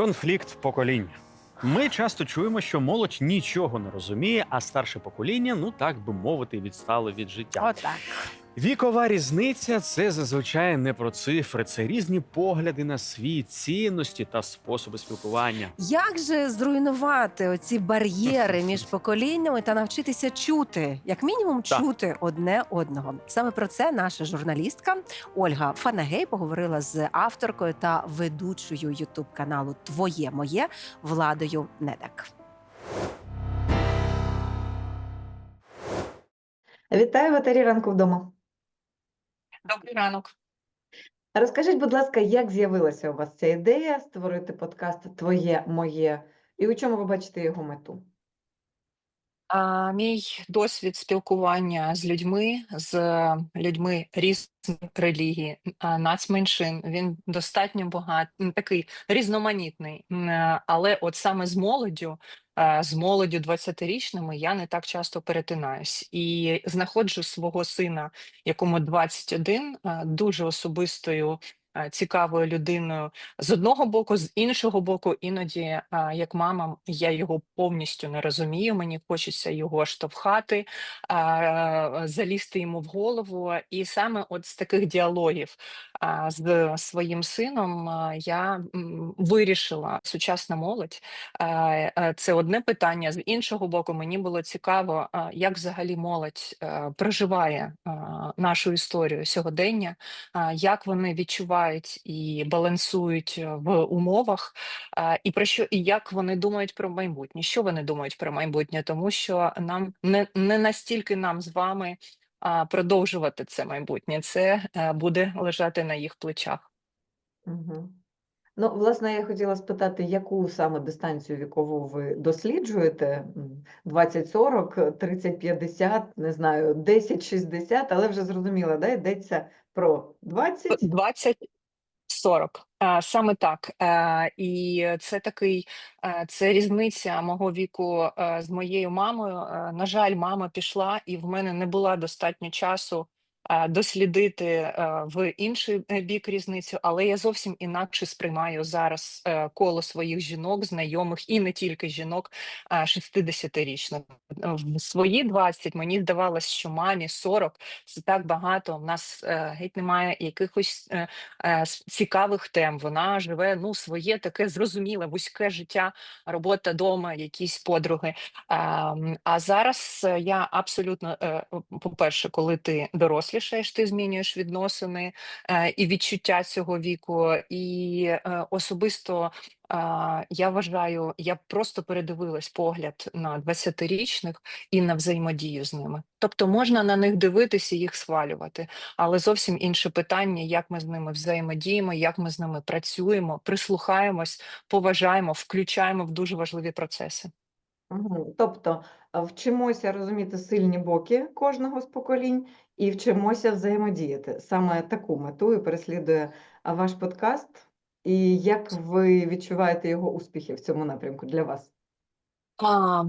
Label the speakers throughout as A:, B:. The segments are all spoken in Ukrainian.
A: Конфлікт поколінь. Ми часто чуємо, що молодь нічого не розуміє, а старше покоління, ну так би мовити, відстало від життя.
B: Отак.
A: Вікова різниця це зазвичай не про цифри, це різні погляди на світ, цінності та способи спілкування.
B: Як же зруйнувати оці бар'єри між поколіннями та навчитися чути, як мінімум,
A: Так.
B: чути одне одного? Саме про це наша журналістка Ольга Фанагей поговорила з авторкою та ведучою Ютуб каналу Твоє моє Владою Недак.
C: Вітаю в етері ранку вдома.
D: Добрий ранок.
C: Розкажіть, будь ласка, як з'явилася у вас ця ідея створити подкаст Твоє моє і у чому ви бачите його мету?
D: А, мій досвід спілкування з людьми, з людьми різних релігій, нацменшин, він достатньо багатий, такий різноманітний. Але от саме з молоддю, з молоддю 20-річними я не так часто перетинаюсь. І знаходжу свого сина, якому 21, е, дуже особистою, е, цікавою людиною з одного боку, з іншого боку, іноді, як мама, я його повністю не розумію. Мені хочеться його штовхати, залізти йому в голову. І саме от з таких діалогів з своїм сином я вирішила сучасна молодь. е, Це одне питання. З іншого боку, мені було цікаво, як взагалі молодь е, проживає нашу історію сьогодення як вони відчувають і балансують е, в умовах, і про що і як вони думають про майбутнє. Що вони думають про майбутнє? Тому що нам не, не настільки нам з вами продовжувати це майбутнє. Це е, буде лежати на їх плечах.
C: Угу. Ну, власне, я хотіла спитати, яку саме дистанцію вікову ви досліджуєте? М, 20-40, 30-50, не знаю, 10-60, але вже зрозуміла, да? Йдеться про 20?
D: 20 40. Саме так. І це такий, це різниця мого віку з моєю мамою. На жаль, мама пішла, і в мене не було достатньо часу дослідити е, в інший е, бік різницю, але я зовсім інакше сприймаю зараз е, коло своїх жінок, знайомих і не тільки жінок е, 60-річних. В свої 20 мені здавалось, що мамі 40 це так багато. У нас е, геть немає якихось е, е, цікавих тем. Вона живе ну своє таке зрозуміле, вузьке життя, робота дома, якісь подруги. А, зараз е, я абсолютно, е, по-перше, коли ти дорослішаєш, ти змінюєш відносини е, і відчуття цього віку, і е, особисто. Я вважаю, я просто передивилась погляд на 20-річних і на взаємодію з ними. Тобто можна на них дивитися і їх схвалювати, але зовсім інше питання, як ми з ними взаємодіємо, як ми з ними працюємо, прислухаємось, поважаємо, включаємо в дуже важливі процеси.
C: Тобто вчимося розуміти сильні боки кожного з поколінь і вчимося взаємодіяти. Саме таку мету переслідує ваш подкаст. І як ви відчуваєте його успіхи в цьому напрямку для вас?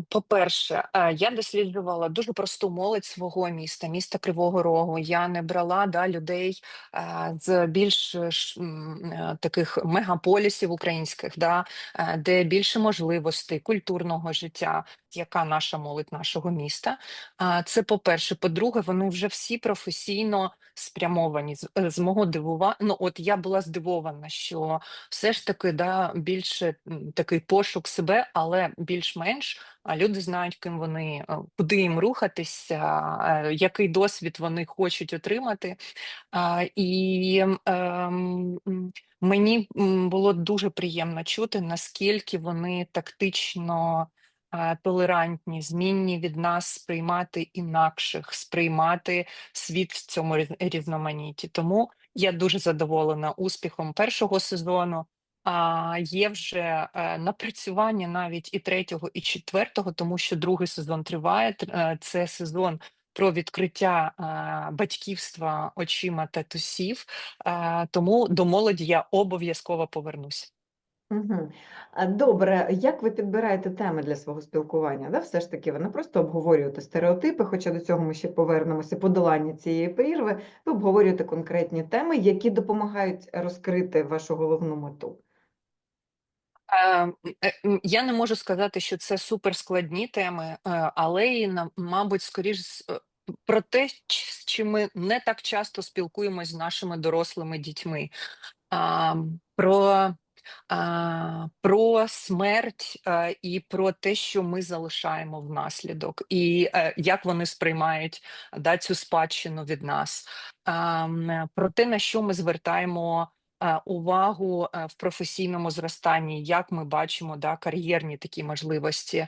D: По-перше, е, я досліджувала дуже просту молодь свого міста, міста Кривого Рогу. Я не брала да, людей е, з більш е, таких мегаполісів українських, да, де більше можливостей культурного життя, яка наша молодь нашого міста. А, Це по-перше. По-друге, вони вже всі професійно спрямовані. З, е, з мого дивува... ну, от я була здивована, що все ж таки да, більше такий пошук себе, але більш-менш люди знають, ким вони, е, куди їм рухатися, е, який досвід вони хочуть отримати. І ем, мені було дуже приємно чути, наскільки вони тактично. Толерантні, змінні від нас сприймати інакших, сприймати світ в цьому різ- різноманітті. Тому я дуже задоволена успіхом першого сезону. А є вже е, напрацювання навіть і третього, і четвертого, тому що другий сезон триває. Тр- е, Це сезон про відкриття е, батьківства очима татусів. Е, тому до молоді я обов'язково повернусь.
C: Угу. Добре, як ви підбираєте теми для свого спілкування? Да? Все ж таки, ви не просто обговорюєте стереотипи, хоча до цього ми ще повернемося подолання цієї прірви. Ви обговорюєте конкретні теми, які допомагають розкрити вашу головну мету.
D: Е, е, Я не можу сказати, що це суперскладні теми, е, але і мабуть, скоріш про те, ч- з чим ми не так часто спілкуємось з нашими дорослими дітьми. Про, про смерть і про те, що ми залишаємо внаслідок, і е, як вони сприймають да, цю спадщину від нас, про те, на що ми звертаємо е, увагу е, в професійному зростанні, як ми бачимо да, кар'єрні такі можливості,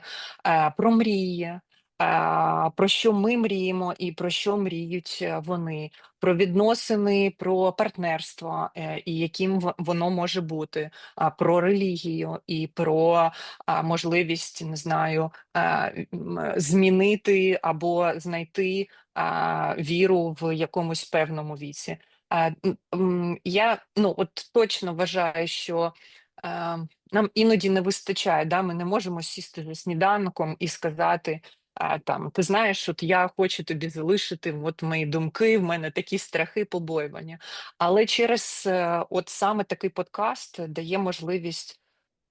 D: про мрії. Е, Про що ми мріємо, і про що мріють е, вони, про відносини, про партнерство, е, і яким воно може бути, про релігію і про можливість, не знаю, змінити або знайти віру в якомусь певному віці. Я ну от точно вважаю, що нам іноді не вистачає. Да? Ми не можемо сісти за сніданком і сказати. А, там, ти знаєш, от я хочу тобі залишити от мої думки, в мене такі страхи, побоювання. Але через е, от саме такий подкаст дає можливість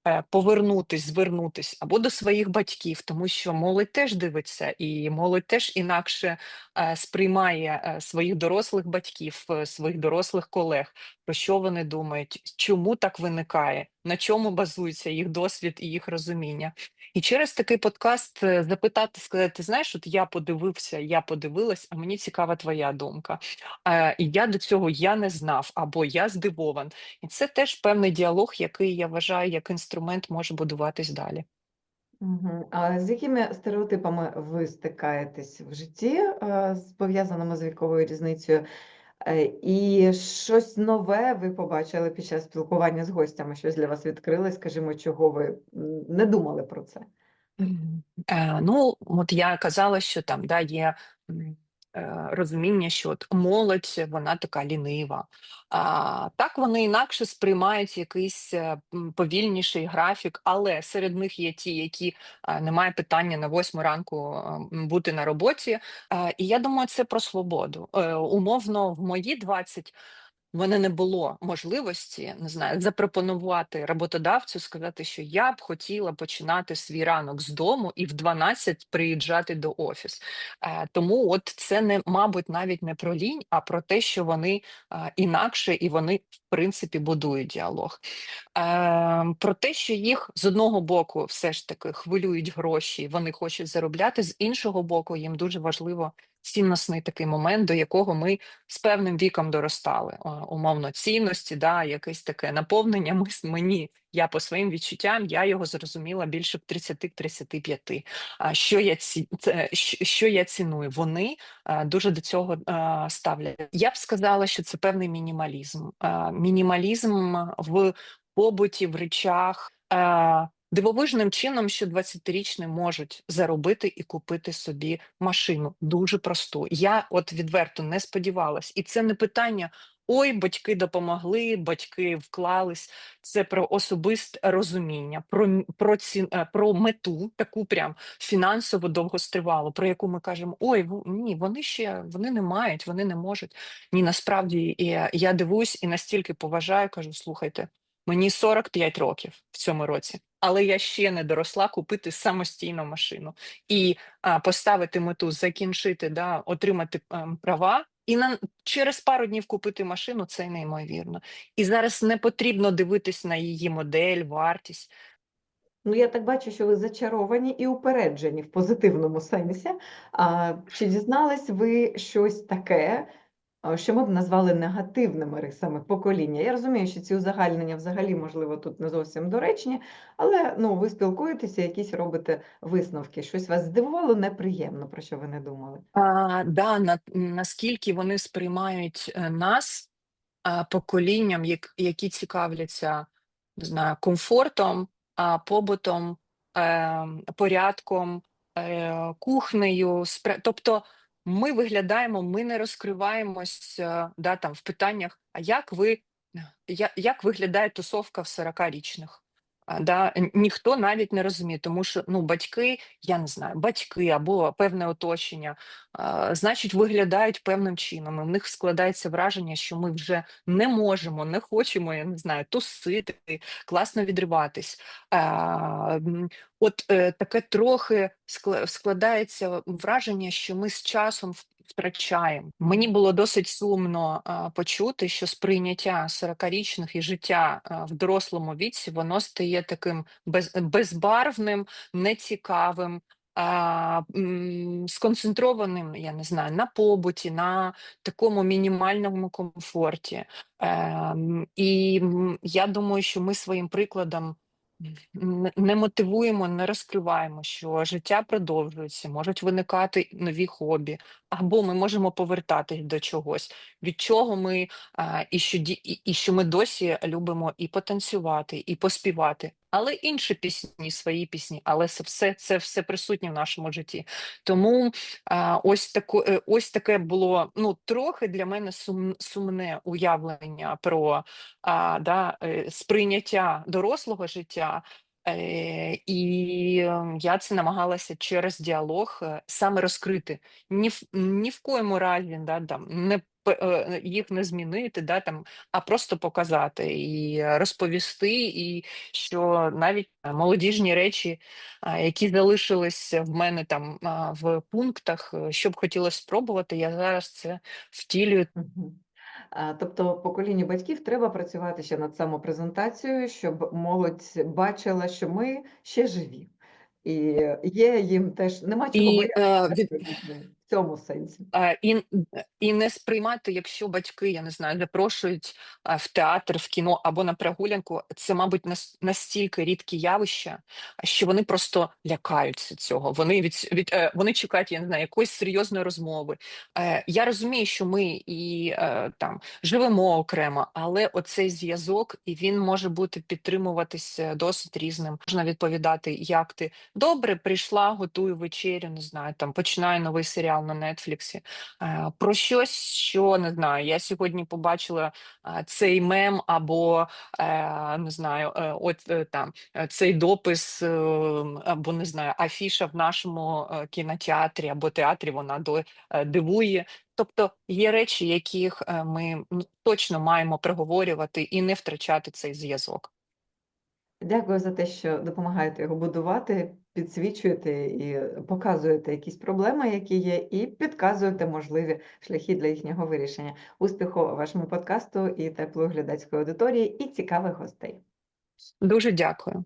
D: е, повернутись, звернутись або до своїх батьків, тому що молодь теж дивиться, і молодь теж інакше е, сприймає е, своїх дорослих батьків, е, своїх дорослих колег, про що вони думають, чому так виникає, на чому базується їх досвід і їх розуміння. І через такий подкаст е, запитати, сказати: знаєш, от я подивився, я подивилась, а мені цікава твоя думка. Е, І я до цього я не знав, або я здивован. І це теж певний діалог, який я вважаю як інструмент може будуватись далі.
C: А з якими стереотипами ви стикаєтесь в житті, е, пов'язаними з віковою різницею? Е, І щось нове ви побачили під час спілкування з гостями, щось для вас відкрилось, скажімо, чого ви не думали про це?
D: Е, ну, от я казала, що там да, є розуміння, що от молодь вона така лінива. А, так вони інакше сприймають якийсь е, повільніший графік, але серед них є ті, які е, немає питання на восьму ранку е, бути на роботі. Е, і я думаю, це про свободу. Е, умовно, в мої 20 в мене не було можливості не знаю, запропонувати роботодавцю, сказати, що я б хотіла починати свій ранок з дому і в 12 приїжджати до офіс. Е, тому от це не мабуть навіть не про лінь, а про те, що вони е, інакше і вони в принципі будують діалог. Е, про те, що їх з одного боку все ж таки хвилюють гроші, вони хочуть заробляти, з іншого боку, їм дуже важливо цінностний такий момент, до якого ми з певним віком доростали. Умовно, цінності, да, якесь таке наповнення. Ми мені, я по своїм відчуттям, я його зрозуміла більше в 30-35. А що я ці що я ціную? Вони дуже до цього ставлять. Я б сказала, що це певний мінімалізм. Мінімалізм в побуті, в речах. Е, Дивовижним чином, що 20-річні можуть заробити і купити собі машину дуже просту. Я от відверто не сподівалась, і це не питання. Ой, батьки допомогли, батьки вклались. Це про особисте розуміння, про про ці е, про мету, таку прям фінансово довгостривалу, про яку ми кажемо: ой, ні, вони ще вони не мають, вони не можуть. Ні, насправді я, я дивуюсь і настільки поважаю, кажу: слухайте, мені 45 років в цьому році, але я ще не доросла купити самостійну машину і а, поставити мету, закінчити, да, отримати ем, права. І на через пару днів купити машину це неймовірно. І зараз не потрібно дивитись на її модель, вартість.
C: Ну, я так бачу, що ви зачаровані і упереджені в позитивному сенсі. А, чи дізнались ви щось таке, а, що ми б назвали негативними рисами покоління? Я розумію, що ці узагальнення взагалі, можливо, тут не зовсім доречні, але ну, ви спілкуєтеся, якісь робите висновки. Щось вас здивувало неприємно, про що ви не думали?
D: А, да, на, наскільки вони сприймають е, нас а, поколінням, як, які цікавляться не знаю, комфортом, а, побутом, е, порядком, е, кухнею. спра- Тобто ми виглядаємо, ми не розкриваємось да, там, в питаннях, а як ви, як виглядає тусовка в 40-річних? Да, ніхто навіть не розуміє, тому що ну, батьки, я не знаю, батьки або певне оточення, значить, виглядають певним чином. І в них складається враження, що ми вже не можемо, не хочемо, я не знаю, тусити, класно відриватись. От е, таке трохи скла- складається враження, що ми з часом в- втрачаємо. Мені було досить сумно почути, що сприйняття 40-річних і життя в дорослому віці воно стає таким без, безбарвним, нецікавим. Сконцентрованим, я не знаю, на побуті, на такому мінімальному комфорті. Ем, і я думаю, що ми своїм прикладом не мотивуємо, не розкриваємо, що життя продовжується, можуть виникати нові хобі, або ми можемо повертатись до чогось, від чого ми і, що, і що ми досі любимо і потанцювати, і поспівати. Але інші пісні, свої пісні, але це все це все присутнє в нашому житті. Тому а, ось тако, е, ось таке було ну трохи для мене сум, сумне уявлення про а, да, е, сприйняття дорослого життя. Е, і е, я це намагалася через діалог саме розкрити. Ні в, ні в коєму разі да, там, не, їх не змінити, да, там, а просто показати і е, розповісти, і що навіть е, молодіжні речі, які залишились в мене там в пунктах, е, що б хотілося спробувати, я зараз це втілюю.
C: Тобто поколінню батьків треба працювати ще над самопрезентацією, щоб молодь бачила, що ми ще живі. І є їм теж нема чого
D: і
C: боятися
D: е, від,
C: цьому сенсі.
D: І, і не сприймати, якщо батьки, я не знаю, запрошують в театр, в кіно або на прогулянку, це, мабуть, настільки рідкі явища, що вони просто лякаються цього. Вони від, від е, вони чекають, я не знаю, якоїсь серйозної розмови. Е, я розумію, що ми і е, там живемо окремо, але оцей зв'язок і він може бути підтримуватися досить різним. Можна відповідати, як ти добре прийшла, готую вечерю, не знаю, там починаю новий серіал на Нетфліксі. Е, Про щось, що не знаю. Я сьогодні побачила е, цей мем, або е, не знаю, от там цей допис, або не знаю, афіша в нашому кінотеатрі або театрі. Вона дивує. Тобто є речі, яких ми ну, точно маємо проговорювати і не втрачати цей зв'язок.
C: Дякую за те, що допомагаєте його будувати, підсвічуєте і показуєте якісь проблеми, які є, і підказуєте можливі шляхи для їхнього вирішення. Успіху вашому подкасту і теплої глядацької аудиторії, і цікавих гостей.
D: Дуже дякую.